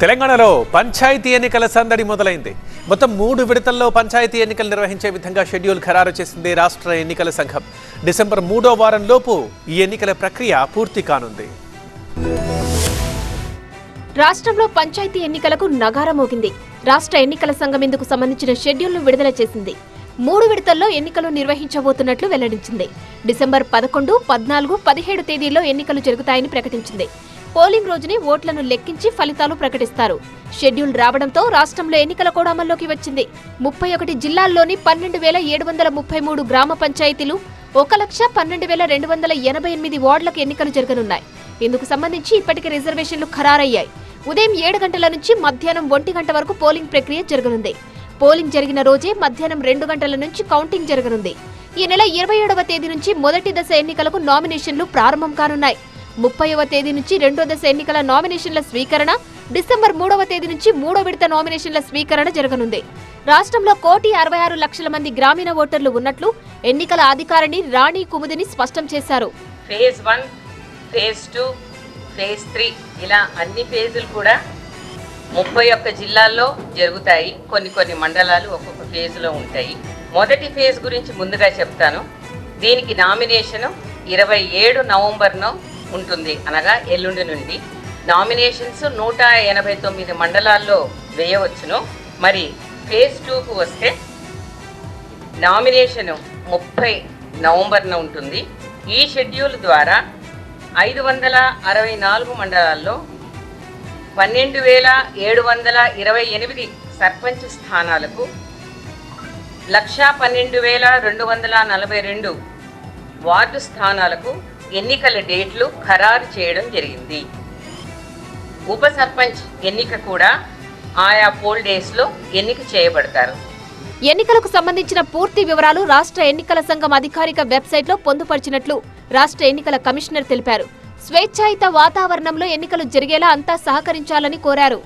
తెలంగాణలో పంచాయతీ ఎన్నికల సందడి మొదలైంది. మొత్తం మూడు విడతల్లో పంచాయతీ ఎన్నికలు నిర్వహించే విధంగా షెడ్యూల్ ఖరారు చేసింది రాష్ట్ర ఎన్నికల సంఘం. డిసెంబర్ మూడో వారంలోపు ఈ ఎన్నికల ప్రక్రియ పూర్తి కానుంది. రాష్ట్రంలో పంచాయతీ ఎన్నికలకు నగారం మోగింది. రాష్ట్ర ఎన్నికల సంఘం ఇందుకు సంబంధించిన షెడ్యూల్ను విడుదల చేసింది. మూడు విడతల్లో ఎన్నికలు నిర్వహించబోతున్నట్లు వెల్లడించింది. డిసెంబర్ పదకొండు పద్నాలుగు పదిహేడు తేదీల్లో ఎన్నికలు జరుగుతాయని ప్రకటించింది. పోలింగ్ రోజునే ఓట్లను లెక్కించి ఫలితాలు ప్రకటిస్తారు. షెడ్యూల్ రావడంతో రాష్ట్రంలో ఎన్నికల కూడా అమల్లోకి వచ్చింది. ముప్పై ఒకటి జిల్లాల్లోని పన్నెండు వేల ఏడు వందల ముప్పై మూడు గ్రామ పంచాయతీలు ఒక లక్ష పన్నెండు వేల రెండు వందల ఎనభై ఎనిమిది వార్డులకు ఎన్నికలు జరగనున్నాయి. ఇందుకు సంబంధించి ఇప్పటికే రిజర్వేషన్లు ఖరారయ్యాయి. ఉదయం ఏడు గంటల నుంచి మధ్యాహ్నం ఒంటి గంట వరకు పోలింగ్ ప్రక్రియ జరగనుంది. పోలింగ్ జరిగిన రోజే మధ్యాహ్నం రెండు గంటల నుంచి కౌంటింగ్ జరగనుంది. ఈ నెల ఇరవై ఏడవ తేదీ నుంచి మొదటి దశ ఎన్నికలకు నామినేషన్లు ప్రారంభం కానున్నాయి. ముప్పైవ తేదీ నుంచి రెండో దశ ఎన్నికల నామినేషన్ల స్వీకరణ డిసెంబర్ మూడవ తేదీ నుంచి మూడో విడత నామినేషన్ల స్వీకరణ జరగనుంది. రాష్ట్రంలో కోటి అరవై ఆరు లక్షల మంది గ్రామీణ ఓటర్లు ఉన్నట్లు ఎన్నికల అధికారిని రాణి కుముదిని స్పష్టం చేశారు. Phase one phase two phase three ఇలా అన్ని ఫేజులు కూడా ముప్పై ఒక్క జిల్లాల్లో జరుగుతాయి. కొన్ని కొన్ని మండలాలు ఒక్కొక్క ఫేజ్లో ఉంటాయి. మొదటి ఫేజ్ గురించి ముందుగా చెప్తాను. దీనికి నామినేషను ఇరవై ఏడు నవంబర్ను ఉంటుంది. అనగా ఎల్లుండి నుండి నామినేషన్స్ నూట ఎనభై తొమ్మిది మండలాల్లో వేయవచ్చును. మరి ఫేజ్ టూకు వస్తే నామినేషన్ ముప్పై నవంబర్న ఉంటుంది. ఈ షెడ్యూల్ ద్వారా ఐదు వందల అరవై నాలుగు మండలాల్లో పన్నెండు వేల ఏడు వందల ఇరవై ఎనిమిది సర్పంచ్ స్థానాలకు లక్షా పన్నెండు వేల రెండు వందల నలభై రెండు వార్డు స్థానాలకు ఎన్నికల డేట్లు ఖరారు చేయడం జరిగింది. ఉప సర్పంచ్ ఎన్నిక కూడా ఆయా పోల్ డేస్లో ఎన్నిక చేయబడతారు. ఎన్నికలకు సంబంధించిన పూర్తి వివరాలు రాష్ట్ర ఎన్నికల సంఘం అధికారిక వెబ్సైట్లో పొందుపరిచినట్లు రాష్ట్ర ఎన్నికల కమిషనర్ తెలిపారు. స్వేచ్ఛాయుత వాతావరణంలో ఎన్నికలు జరిగేలా అంతా సహకరించాలని కోరారు.